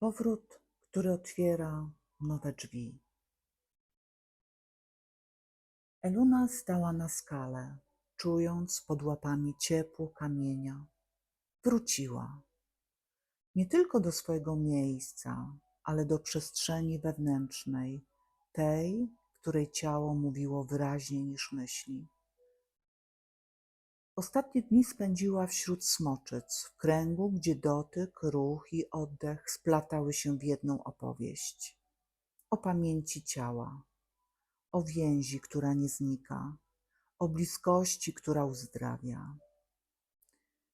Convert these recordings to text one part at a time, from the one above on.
Powrót, który otwiera nowe drzwi. Eluna stała na skale, czując pod łapami ciepło kamienia. Wróciła. Nie tylko do swojego miejsca, ale do przestrzeni wewnętrznej, tej, której ciało mówiło wyraźniej niż myśli. Ostatnie dni spędziła wśród smoczyc, w kręgu, gdzie dotyk, ruch i oddech splatały się w jedną opowieść. O pamięci ciała, o więzi, która nie znika, o bliskości, która uzdrawia.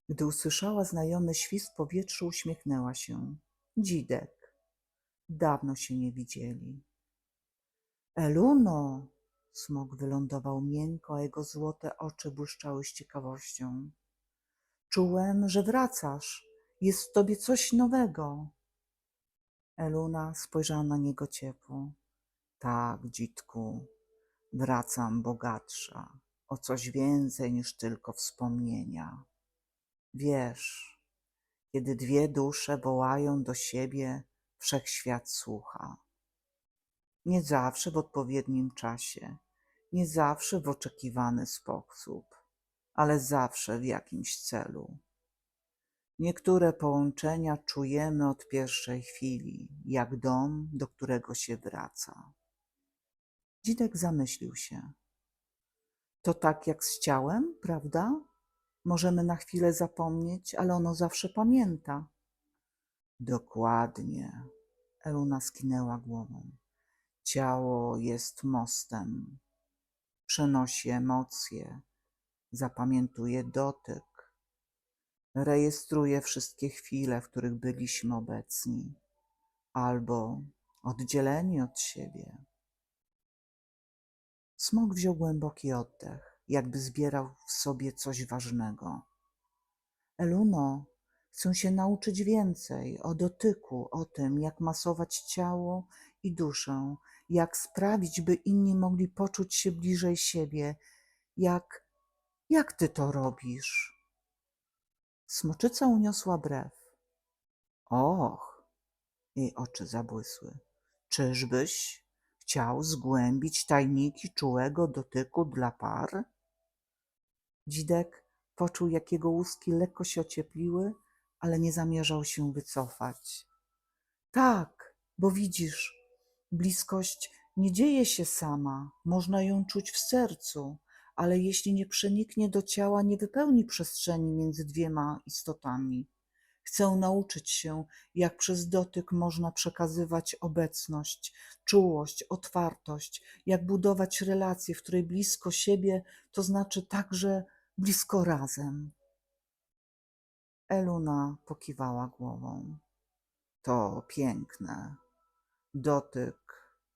Gdy usłyszała znajomy świst w powietrzu, uśmiechnęła się. Dzidek. Dawno się nie widzieli. Eluno! Smok wylądował miękko, a jego złote oczy błyszczały z ciekawością. Czułem, że wracasz. Jest w tobie coś nowego. Eluna spojrzała na niego ciepło. Tak, dzitku, wracam bogatsza, o coś więcej niż tylko wspomnienia. Wiesz, kiedy dwie dusze wołają do siebie, wszechświat słucha. Nie zawsze w odpowiednim czasie, nie zawsze w oczekiwany sposób, ale zawsze w jakimś celu. Niektóre połączenia czujemy od pierwszej chwili, jak dom, do którego się wraca. Dzidek zamyślił się. To tak jak z ciałem, prawda? Możemy na chwilę zapomnieć, ale ono zawsze pamięta. Dokładnie. Eluna skinęła głową. Ciało jest mostem. Przenosi emocje, zapamiętuje dotyk, rejestruje wszystkie chwile, w których byliśmy obecni, albo oddzieleni od siebie. Smok wziął głęboki oddech, jakby zbierał w sobie coś ważnego. Eluno, chcę się nauczyć więcej o dotyku, o tym, jak masować ciało i duszę, jak sprawić, by inni mogli poczuć się bliżej siebie. Jak, jak ty to robisz? Smoczyca uniosła brew. Och, jej oczy zabłysły. Czyżbyś chciał zgłębić tajniki czułego dotyku dla par? Dzidek poczuł, jak jego łuski lekko się ociepliły, ale nie zamierzał się wycofać. Tak, bo widzisz, bliskość nie dzieje się sama, można ją czuć w sercu, ale jeśli nie przeniknie do ciała, nie wypełni przestrzeni między dwiema istotami. Chcę nauczyć się, jak przez dotyk można przekazywać obecność, czułość, otwartość, jak budować relacje, w której blisko siebie to znaczy także blisko razem. Eluna pokiwała głową. To piękne. Dotyk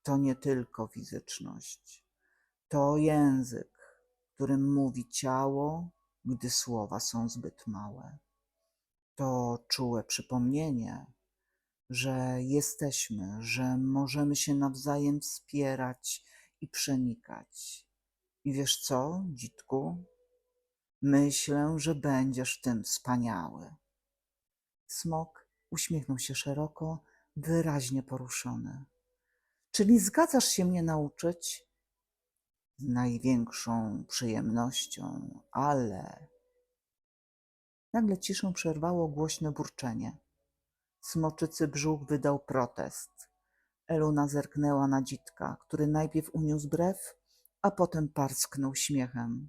to nie tylko fizyczność. To język, którym mówi ciało, gdy słowa są zbyt małe. To czułe przypomnienie, że jesteśmy, że możemy się nawzajem wspierać i przenikać. I wiesz co, dzitku? Myślę, że będziesz w tym wspaniały. Smok uśmiechnął się szeroko, wyraźnie poruszony. Czyli zgadzasz się mnie nauczyć? Z największą przyjemnością, ale. Nagle ciszę przerwało głośne burczenie. Smoczycy brzuch wydał protest. Eluna zerknęła na dzitka, który najpierw uniósł brew, a potem parsknął śmiechem.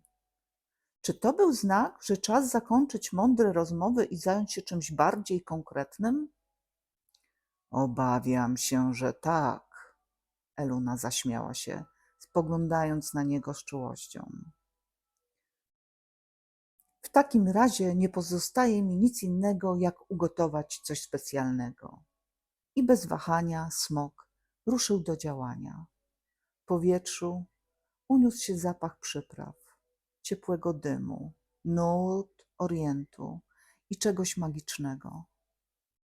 Czy to był znak, że czas zakończyć mądre rozmowy i zająć się czymś bardziej konkretnym? Obawiam się, że tak. Eluna zaśmiała się, spoglądając na niego z czułością. W takim razie nie pozostaje mi nic innego, jak ugotować coś specjalnego. I bez wahania smok ruszył do działania. W powietrzu uniósł się zapach przypraw, ciepłego dymu, nut orientu i czegoś magicznego.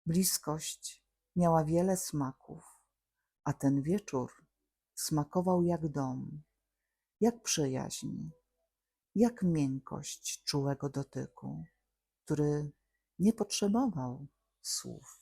Bliskość miała wiele smaków, a ten wieczór smakował jak dom, jak przyjaźń, jak miękkość czułego dotyku, który nie potrzebował słów.